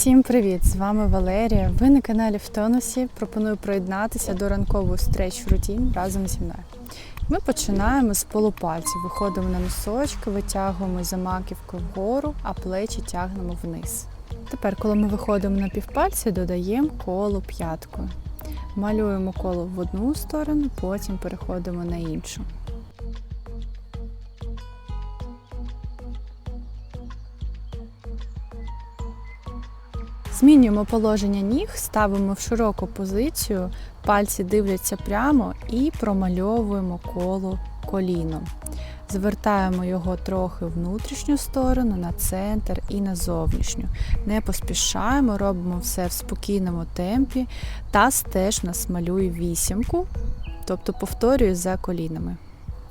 Всім привіт! З вами Валерія. Ви на каналі в тонусі. Пропоную приєднатися до ранкового стреч рутін разом зі мною. Ми починаємо з полупальців, виходимо на носочки, витягуємо за маківку вгору, а плечі тягнемо вниз. Тепер, коли ми виходимо на півпальці, додаємо коло п'яткою. Малюємо коло в одну сторону, потім переходимо на іншу. Змінюємо положення ніг, ставимо в широку позицію, пальці дивляться прямо і промальовуємо коло коліном. Звертаємо його трохи в внутрішню сторону, на центр і на зовнішню. Не поспішаємо, робимо все в спокійному темпі. Таз теж нас малює вісімку, тобто повторюю за колінами.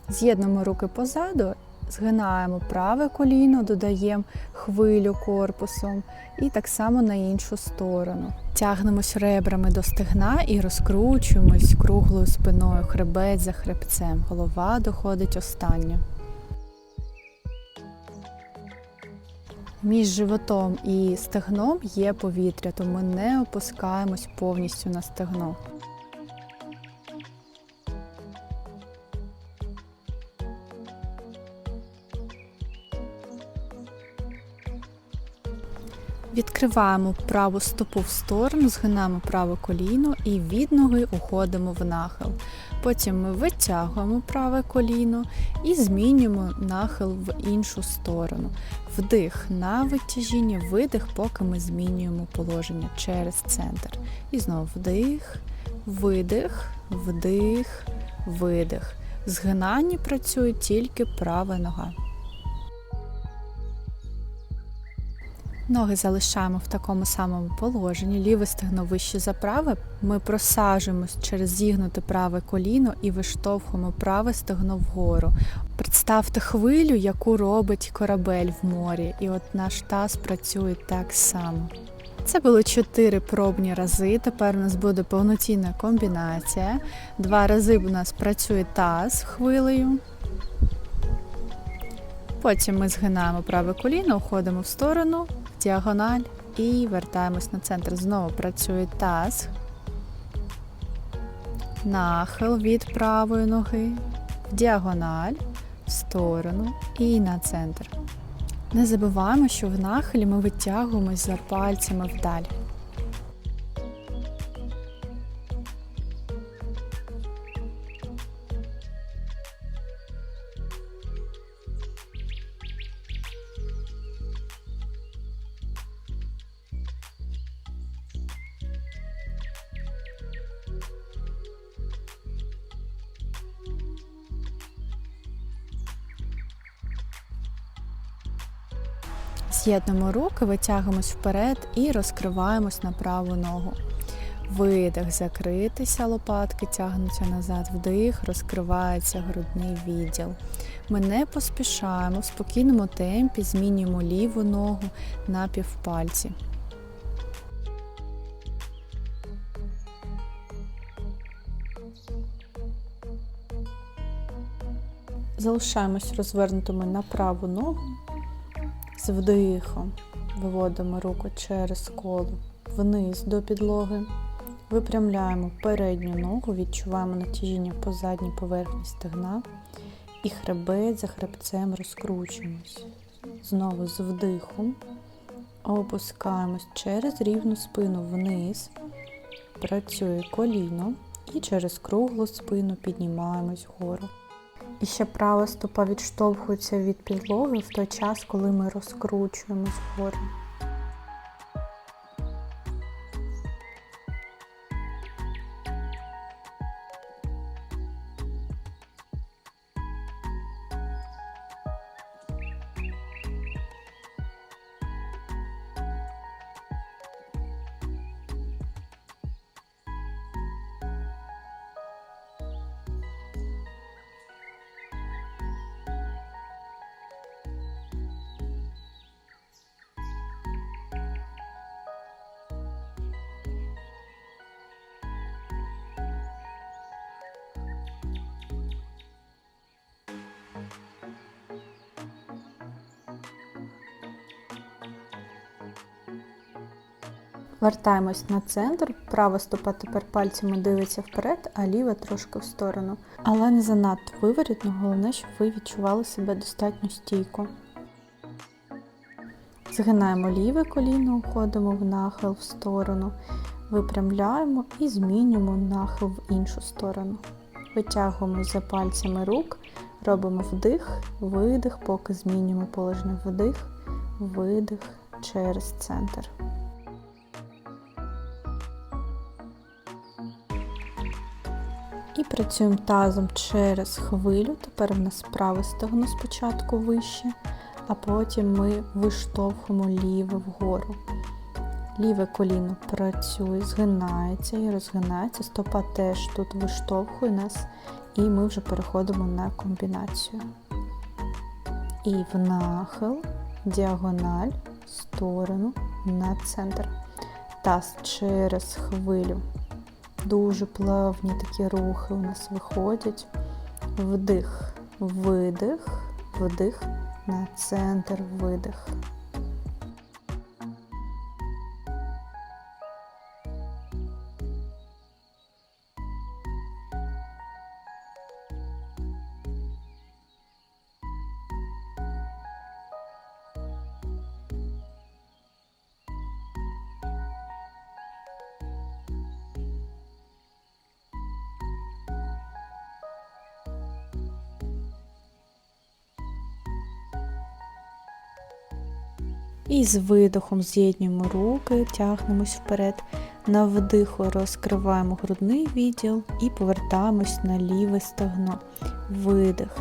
З'єднуємо руки позаду, згинаємо праве коліно, додаємо хвилю корпусом і так само на іншу сторону. Тягнемось ребрами до стегна і розкручуємось круглою спиною, хребець за хребцем. Голова доходить остання. Між животом і стегном є повітря, тому ми не опускаємось повністю на стегно. Відкриваємо праву стопу в сторону, згинаємо праве коліно і від ноги уходимо в нахил. Потім ми витягуємо праве коліно і змінюємо нахил в іншу сторону. Вдих на витяжіння, видих, поки ми змінюємо положення через центр. І знову вдих, видих, вдих, видих. В згинанні працює тільки права нога. Ноги залишаємо в такому самому положенні, ліве стегно вище за праве. Ми просаджуємось через зігнуте праве коліно і виштовхуємо праве стегно вгору. Представте хвилю, яку робить корабель в морі, і от наш таз працює так само. Це були чотири пробні рази. Тепер у нас буде повноцінна комбінація. Два рази у нас працює таз хвилею. Потім ми згинаємо праве коліно, уходимо в сторону, діагональ і вертаємось на центр. Знову працює таз, нахил від правої ноги, в діагональ, в сторону і на центр. Не забуваємо, що в нахилі ми витягуємось за пальцями вдаль. З'єднуємо руки, витягуємось вперед і розкриваємось на праву ногу. Видих, закритися, лопатки тягнуться назад, вдих, розкривається грудний відділ. Ми не поспішаємо в спокійному темпі, змінюємо ліву ногу на півпальці. Залишаємось розвернутими на праву ногу. З вдихом виводимо руку через коло вниз до підлоги. Випрямляємо передню ногу, відчуваємо натяжіння по задній поверхні стегна і хребець за хребцем розкручуємось. Знову з вдихом опускаємось через рівну спину вниз, працює коліно і через круглу спину піднімаємось вгору. І ще права стопа відштовхується від підлоги в той час, коли ми розкручуємо вгору. Вертаємось на центр, права стопа тепер пальцями дивиться вперед, а ліва трошки в сторону. Але не занадто виворітно, головне, щоб ви відчували себе достатньо стійко. Згинаємо ліве коліно, уходимо в нахил в сторону, випрямляємо і змінюємо нахил в іншу сторону. Витягуємо за пальцями рук, робимо вдих, видих, поки змінюємо положення вдих, видих через центр. І працюємо тазом через хвилю. Тепер в нас праве стегно спочатку вище, а потім ми виштовхуємо ліве вгору. Ліве коліно працює, згинається і розгинається. Стопа теж тут виштовхує нас, і ми вже переходимо на комбінацію. І в нахил, діагональ, сторону на центр. Таз через хвилю. Дуже плавні такі рухи у нас виходять. Вдих, видих, вдих, на центр, видих. І з видохом з'єднуємо руки, тягнемось вперед. На вдиху розкриваємо грудний відділ і повертаємось на ліве стегно. Видих.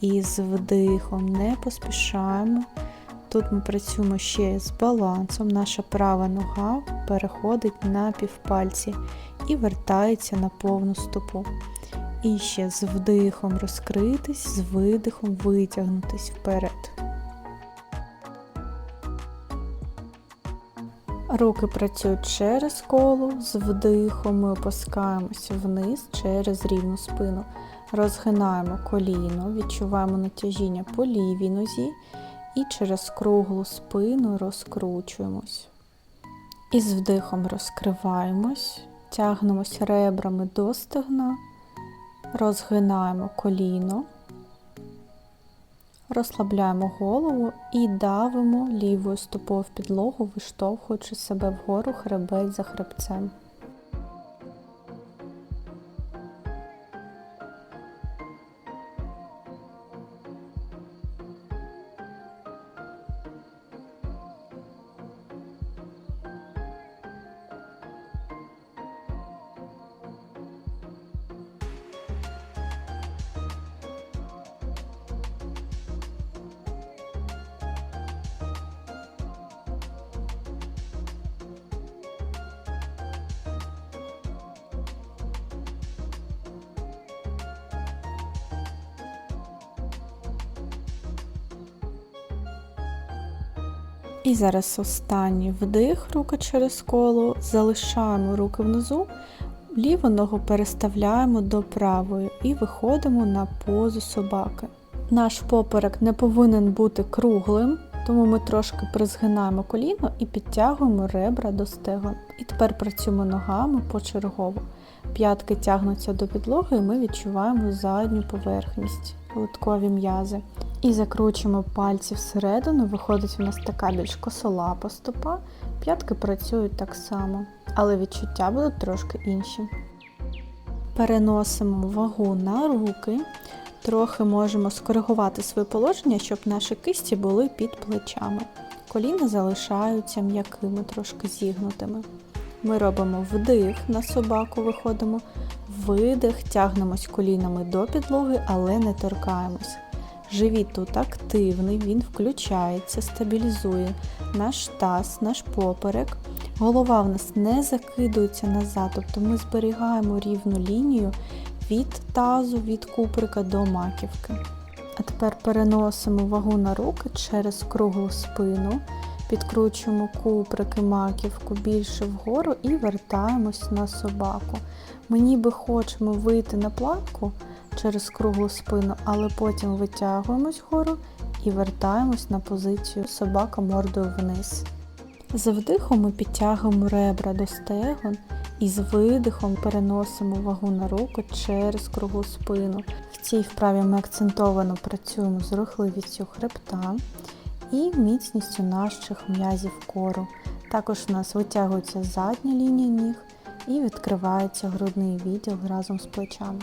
І з вдихом не поспішаємо. Тут ми працюємо ще з балансом. Наша права нога переходить на півпальці і вертається на повну стопу. І ще з вдихом розкритись, з видихом витягнутись вперед. Руки працюють через коло, з вдихом ми опускаємося вниз через рівну спину. Розгинаємо коліно, відчуваємо натяжіння по лівій нозі і через круглу спину розкручуємось. І з вдихом розкриваємось, тягнемось ребрами до стегна, розгинаємо коліно. Розслабляємо голову і давимо лівою стопою в підлогу, виштовхуючи себе вгору хребець за хребцем. І зараз останній вдих, руки через коло, залишаємо руки внизу, ліву ногу переставляємо до правої і виходимо на позу собаки. Наш поперек не повинен бути круглим, тому ми трошки призгинаємо коліно і підтягуємо ребра до стегон. І тепер працюємо ногами почергово. П'ятки тягнуться до підлоги, і ми відчуваємо задню поверхність, литкові м'язи. І закручуємо пальці всередину, виходить у нас така більш косолапа стопа. П'ятки працюють так само, але відчуття будуть трошки інші. Переносимо вагу на руки, трохи можемо скоригувати своє положення, щоб наші кисті були під плечами. Коліна залишаються м'якими, трошки зігнутими. Ми робимо вдих на собаку, виходимо, видих, тягнемось колінами до підлоги, але не торкаємось. Живіт тут активний, він включається, стабілізує наш таз, наш поперек. Голова в нас не закидується назад, тобто ми зберігаємо рівну лінію від тазу, від куприка до маківки. А тепер переносимо вагу на руки через круглу спину, підкручуємо куприки, маківку більше вгору і вертаємось на собаку. Ми ніби хочемо вийти на планку через круглу спину, але потім витягуємось вгору і вертаємось на позицію собака мордою вниз. З вдихом ми підтягуємо ребра до стегон і з видихом переносимо вагу на руку через кругу спину. В цій вправі ми акцентовано працюємо з рухливістю хребта і міцністю наших м'язів кору. Також у нас витягується задня лінія ніг і відкривається грудний відділ разом з плечами.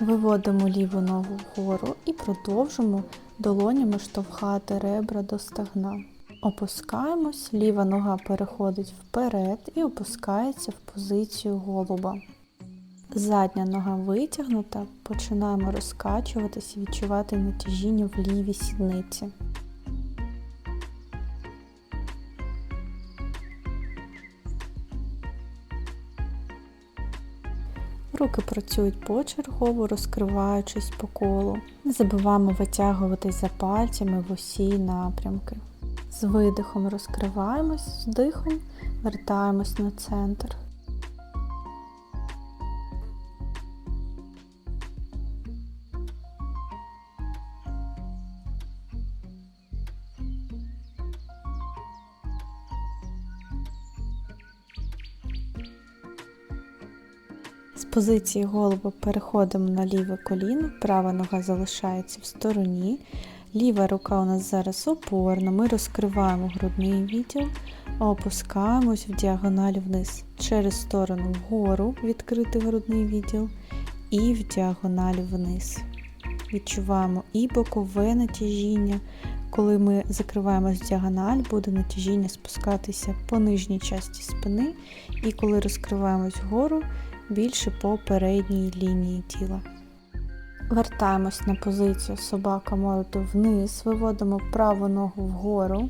Виводимо ліву ногу вгору і продовжимо долонями штовхати ребра до стегна. Опускаємось, ліва нога переходить вперед і опускається в позицію голуба. Задня нога витягнута, починаємо розкачуватись і відчувати натяжіння в лівій сідниці. Руки працюють почергово, розкриваючись по колу. Не забуваємо витягуватись за пальцями в усі напрямки. З видихом розкриваємось, з дихом вертаємось на центр. Позиції голуба переходимо на ліве коліно, права нога залишається в стороні. Ліва рука у нас зараз опорна, ми розкриваємо грудний відділ, опускаємось в діагоналі вниз. Через сторону вгору відкритий грудний відділ і в діагоналі вниз. Відчуваємо і бокове натяжіння. Коли ми закриваємось в діагональ, буде натяжіння спускатися по нижній часті спини, і коли розкриваємось вгору, більше по передній лінії тіла. Вертаємось на позицію собака морду вниз, виводимо праву ногу вгору,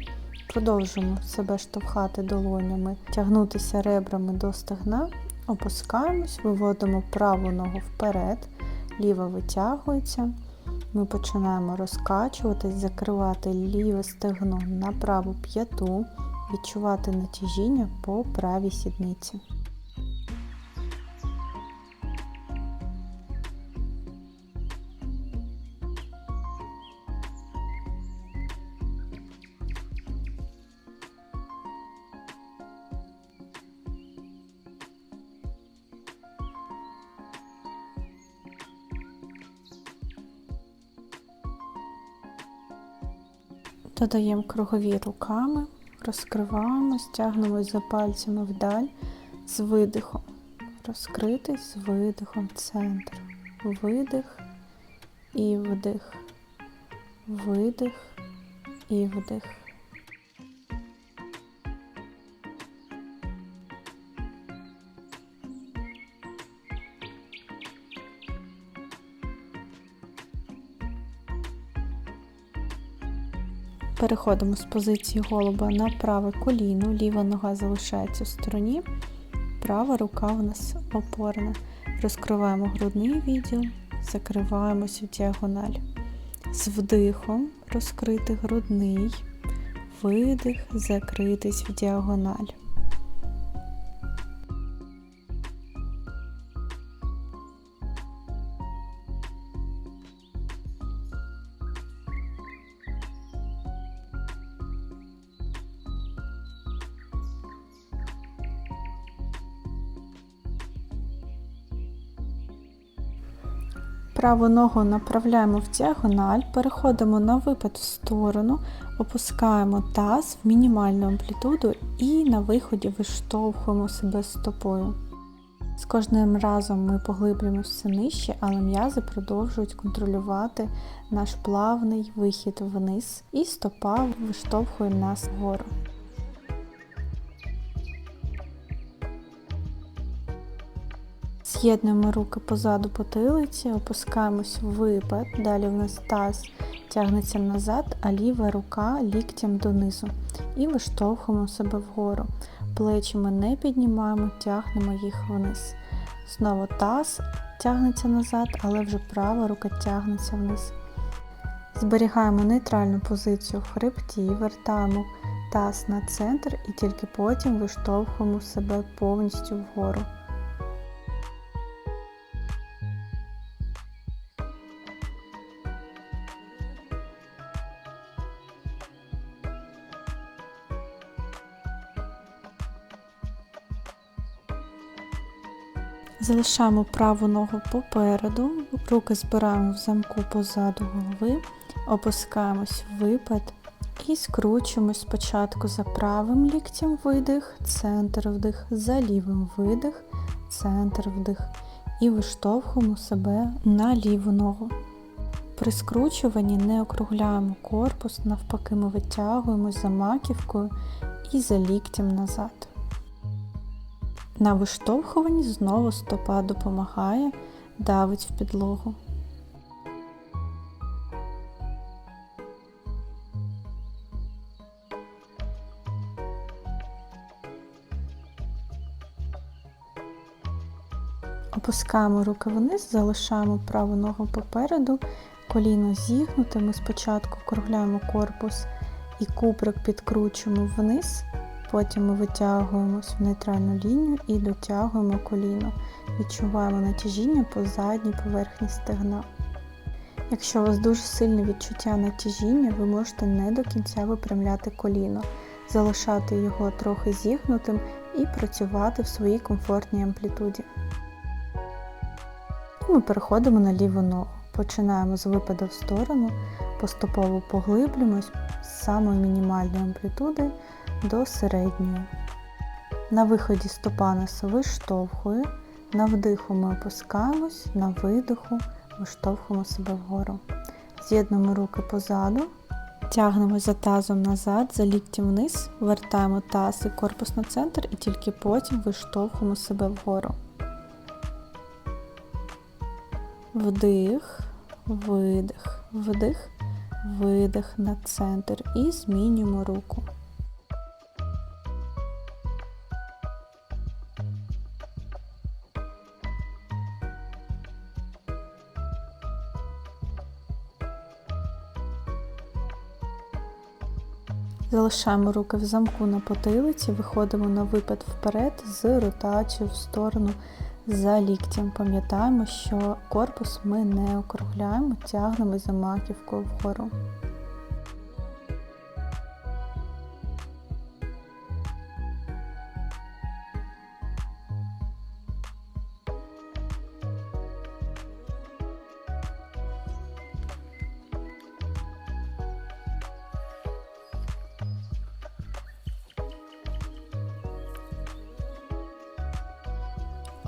продовжуємо себе штовхати долонями, тягнутися ребрами до стегна, опускаємось, виводимо праву ногу вперед, ліва витягується. Ми починаємо розкачуватись, закривати ліве стегно на праву п'яту, відчувати натяжіння по правій сідниці. Додаємо кругові руками, розкриваємо, стягнемось за пальцями вдаль з видихом. Розкритись з видихом центр. Видих і вдих. Видих і вдих. Переходимо з позиції голуба на праве коліно, ліва нога залишається в стороні, права рука у нас опорна. Розкриваємо грудний відділ, закриваємося в діагональ. З вдихом розкрити грудний, видих, закритись в діагональ. Праву ногу направляємо в діагональ, переходимо на випад в сторону, опускаємо таз в мінімальну амплітуду і на виході виштовхуємо себе стопою. З кожним разом ми поглиблюємо все нижче, але м'язи продовжують контролювати наш плавний вихід вниз, і стопа виштовхує нас вгору. З'єднуємо руки позаду потилиці, опускаємось в випад, далі в нас таз тягнеться назад, а ліва рука ліктям донизу. І виштовхуємо себе вгору. Плечі ми не піднімаємо, тягнемо їх вниз. Знову таз тягнеться назад, але вже права рука тягнеться вниз. Зберігаємо нейтральну позицію в хребті, вертаємо таз на центр і тільки потім виштовхуємо себе повністю вгору. Залишаємо праву ногу попереду, руки збираємо в замку позаду голови, опускаємось в випад і скручуємось спочатку за правим ліктем видих, центр вдих, за лівим видих, центр вдих. І виштовхуємо себе на ліву ногу. При скручуванні не округляємо корпус, навпаки, ми витягуємось за маківкою і за ліктем назад. На виштовхуванні знову стопа допомагає, давить в підлогу. Опускаємо руки вниз, залишаємо праву ногу попереду, коліно зігнуте. Ми спочатку округляємо корпус і куприк підкручуємо вниз, потім ми витягуємось в нейтральну лінію і дотягуємо коліно. Відчуваємо натяжіння по задній поверхні стегна. Якщо у вас дуже сильне відчуття натяжіння, ви можете не до кінця випрямляти коліно, залишати його трохи зігнутим і працювати в своїй комфортній амплітуді. І ми переходимо на ліву ногу. Починаємо з випаду в сторону, поступово поглиблюємось з самої мінімальної амплітуди до середньої. На виході стопа нас виштовхує, на вдиху ми опускаємось, на видиху виштовхуємо себе вгору. З'єднуємо руки позаду, тягнемо за тазом назад, за ліктем вниз, вертаємо таз і корпус на центр і тільки потім виштовхуємо себе вгору. Вдих, видих, вдих, видих на центр і змінюємо руку. Залишаємо руки в замку на потилиці, виходимо на випад вперед з ротацією в сторону за ліктем. Пам'ятаємо, що корпус ми не округляємо, тягнемо за маківкою вгору.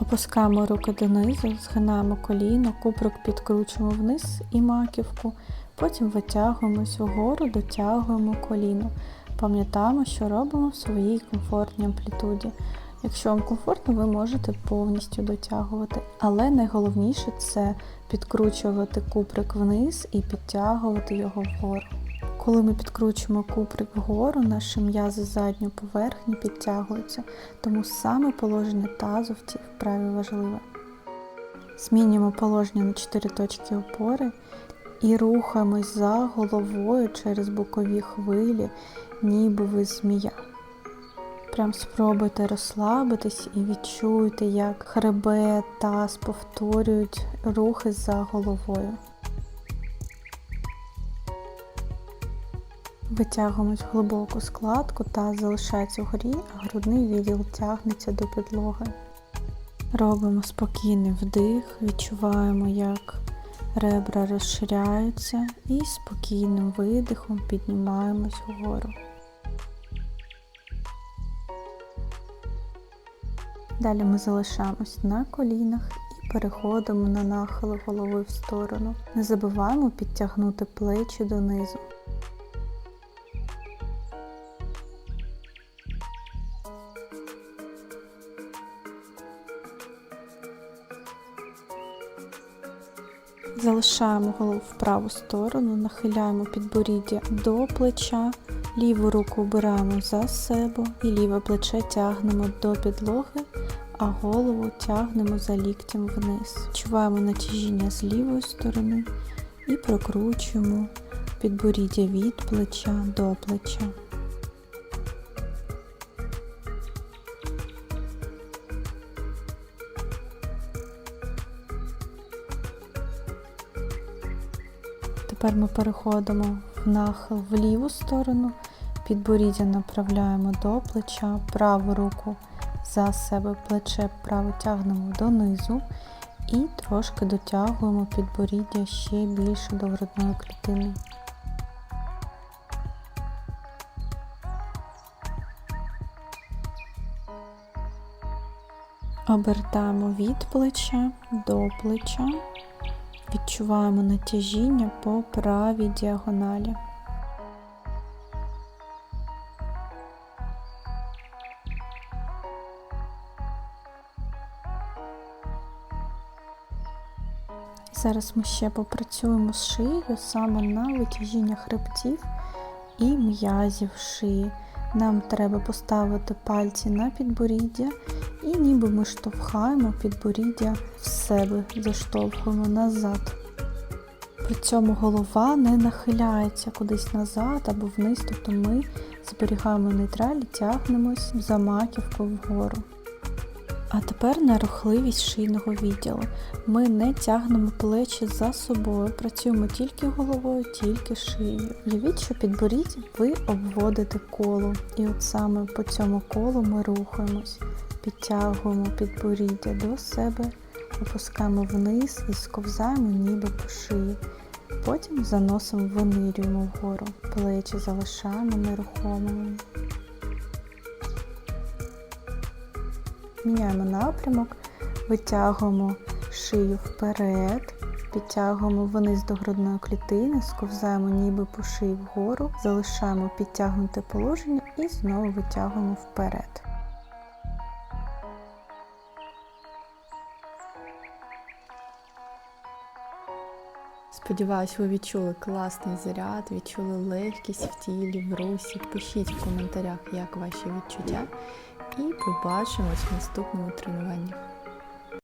Опускаємо руки донизу, згинаємо коліно, куприк підкручуємо вниз і маківку, потім витягуємось вгору, дотягуємо коліно. Пам'ятаємо, що робимо в своїй комфортній амплітуді. Якщо вам комфортно, ви можете повністю дотягувати. Але найголовніше це підкручувати куприк вниз і підтягувати його вгору. Коли ми підкручуємо куприк вгору, наші м'язи задньої поверхні підтягуються, тому саме положення тазу в цій вправі важливе. Змінюємо положення на 4 точки опори і рухаємось за головою через бокові хвилі, ніби ви змія. Прям спробуйте розслабитись і відчуйте, як хребет, таз повторюють рухи за головою. Витягуємось в глибоку складку, таз залишається вгорі, а грудний відділ тягнеться до підлоги. Робимо спокійний вдих, відчуваємо, як ребра розширяються і спокійним видихом піднімаємось вгору. Далі ми залишаємось на колінах і переходимо на нахили голови в сторону. Не забуваємо підтягнути плечі донизу. Залишаємо голову в праву сторону, нахиляємо підборіддя до плеча, ліву руку обираємо за себе і ліве плече тягнемо до підлоги, а голову тягнемо за ліктем вниз. Чуваємо натяжіння з лівої сторони і прокручуємо підборіддя від плеча до плеча. Тепер ми переходимо в нахил в ліву сторону, підборіддя направляємо до плеча, праву руку за себе плече право тягнемо донизу і трошки дотягуємо підборіддя ще більше до грудної клітини. Обертаємо від плеча до плеча, відчуваємо натяжіння по правій діагоналі. Зараз ми ще попрацюємо з шиєю саме на витяжіння хребтів і м'язів шиї. Нам треба поставити пальці на підборіддя і ніби ми штовхаємо підборіддя в себе, заштовхуємо назад. При цьому голова не нахиляється кудись назад або вниз, тобто ми зберігаємо нейтраль і тягнемось за маківку вгору. А тепер на рухливість шийного відділу. Ми не тягнемо плечі за собою, працюємо тільки головою, тільки шиєю. Уявіть, що підборіддя ви обводите коло. І от саме по цьому колу ми рухаємось, підтягуємо підборіддя до себе, опускаємо вниз і сковзаємо ніби по шиї. Потім заносимо, винирюємо вгору. Плечі залишаємо нерухомими. Міняємо напрямок, витягуємо шию вперед, підтягуємо вниз до грудної клітини, сковзаємо ніби по шиї вгору, залишаємо підтягнуте положення і знову витягуємо вперед. Сподіваюсь, ви відчули класний заряд, відчули легкість в тілі, в русі. Пишіть в коментарях, як ваші відчуття. І побачимось в наступному тренуванні.